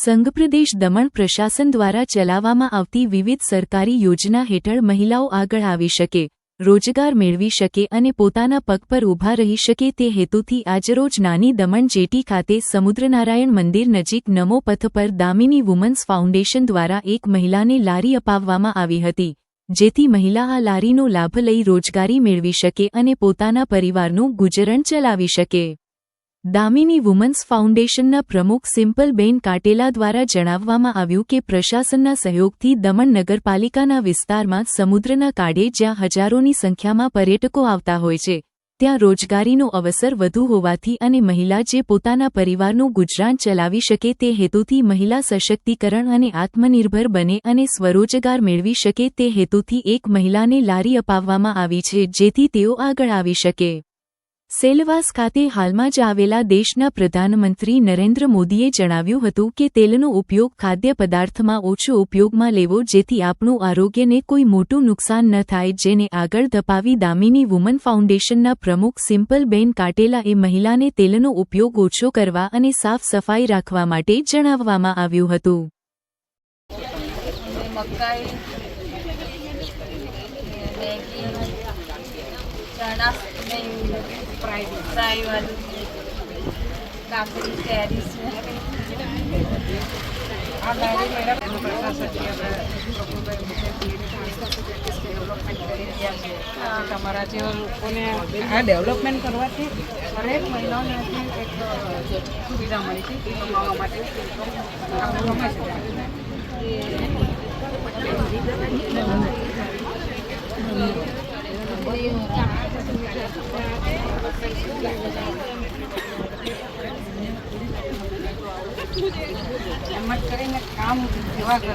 સંઘપ્રદેશ દમણ પ્રશાસન દ્વારા ચલાવવામાં આવતી વિવિધ સરકારી યોજના હેઠળ મહિલાઓ આગળ આવી શકે, રોજગાર મેળવી શકે અને પોતાના પગ પર ઊભા રહી શકે તે હેતુથી આજરોજ નાની દમણ જેટી ખાતે સમુદ્રનારાયણ મંદિર નજીક નમો પથ પર દામિની વુમન્સ ફાઉન્ડેશન દ્વારા એક મહિલાને લારી અપાવવામાં આવી હતી, જેથી મહિલા આ લારીનો લાભ લઈ રોજગારી મેળવી શકે અને પોતાના પરિવારનું ગુજરણ ચલાવી શકે. દામિની વુમન્સ ફાઉન્ડેશનના પ્રમુખ સિમ્પલબેન કાટેલા દ્વારા જણાવવામાં આવ્યું કે પ્રશાસનના સહયોગથી દમણ નગરપાલિકાના વિસ્તારમાં સમુદ્રના કાઢે જ્યાં હજારોની સંખ્યામાં પર્યટકો આવતા હોય છે, ત્યાં રોજગારીનો અવસર વધુ હોવાથી અને મહિલા જે પોતાના પરિવારનું ગુજરાન ચલાવી શકે તે હેતુથી મહિલા સશક્તિકરણ અને આત્મનિર્ભર બને અને સ્વરોજગાર મેળવી શકે તે હેતુથી એક મહિલાને લારી અપાવવામાં આવી છે જેથી તેઓ આગળ આવી શકે. સેલવાસ ખાતે હાલમાં જ આવેલા દેશના પ્રધાનમંત્રી નરેન્દ્ર મોદીએ જણાવ્યું હતું કે તેલનો ઉપયોગ ખાદ્ય પદાર્થમાં ઓછો ઉપયોગમાં લેવો, જેથી આપણું આરોગ્યને કોઈ મોટું નુકસાન ન થાય, જેને આગળ ધપાવી દામિની વુમન ફાઉન્ડેશનના પ્રમુખ સિમ્પલબેન એ મહિલાને તેલનો ઉપયોગ ઓછો કરવા અને સાફ સફાઈ રાખવા માટે જણાવવામાં આવ્યું હતું. મકાઈ મેગી ચણા ને ફ્રાય ફ્રાય વાળું કાકડી કેરી આ લારી મેડમ એનું પ્રશાસનથી આપણે ડેવલપમેન્ટ કરી રહ્યા છે તમારા જેવા લોકોને આ ડેવલપમેન્ટ કરવાથી દરેક મહિલાઓને એક સુવિધા મળી છે કમાવા માટે આપણે ગમે છે એમ જ કરીને કામ એવા કરે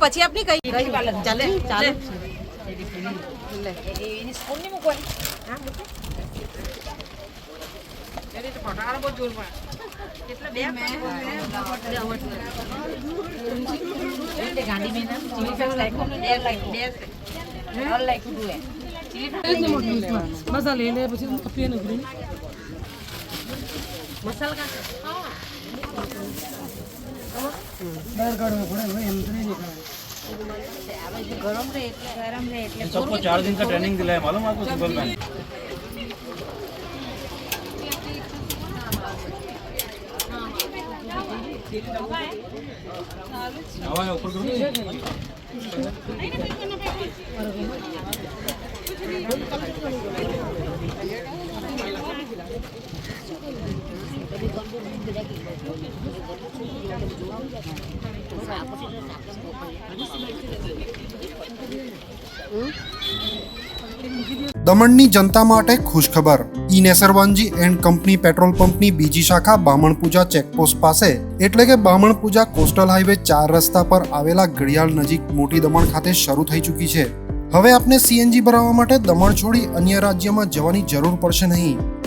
પછી આપની કઈ ચાલે ચાલે. એની સ્પૂન નહીં મૂકવાની. હા મૂકો. મસાલા પછી મસાલા કા બહાર કાઢવા પડે ભાઈ એમ તો નહીં નીકળે ગરમ રહે એટલે ગરમ રહે એટલે सबको चार दिन का ट्रेनिंग दिलाया मालूम आपको सुबह में हवा है ऊपर करो દમણની જનતા માટે ખુશખબર. E Nesarwanji and company petrol પંપની બીજી શાખા બામણપૂજા ચેકપોસ્ટ પાસે. એટલે કે બામણપૂજા કોસ્ટલ હાઈવે ચાર રસ્તા પર આવેલા ઘડિયાળ નજીક મોટી દમણ ખાતે શરૂ થઈ ચૂકી છે. હવે આપને સીએનજી ભરાવવા માટે દમણ છોડી અન્ય રાજ્યમાં જવાની જરૂર પડશે નહીં.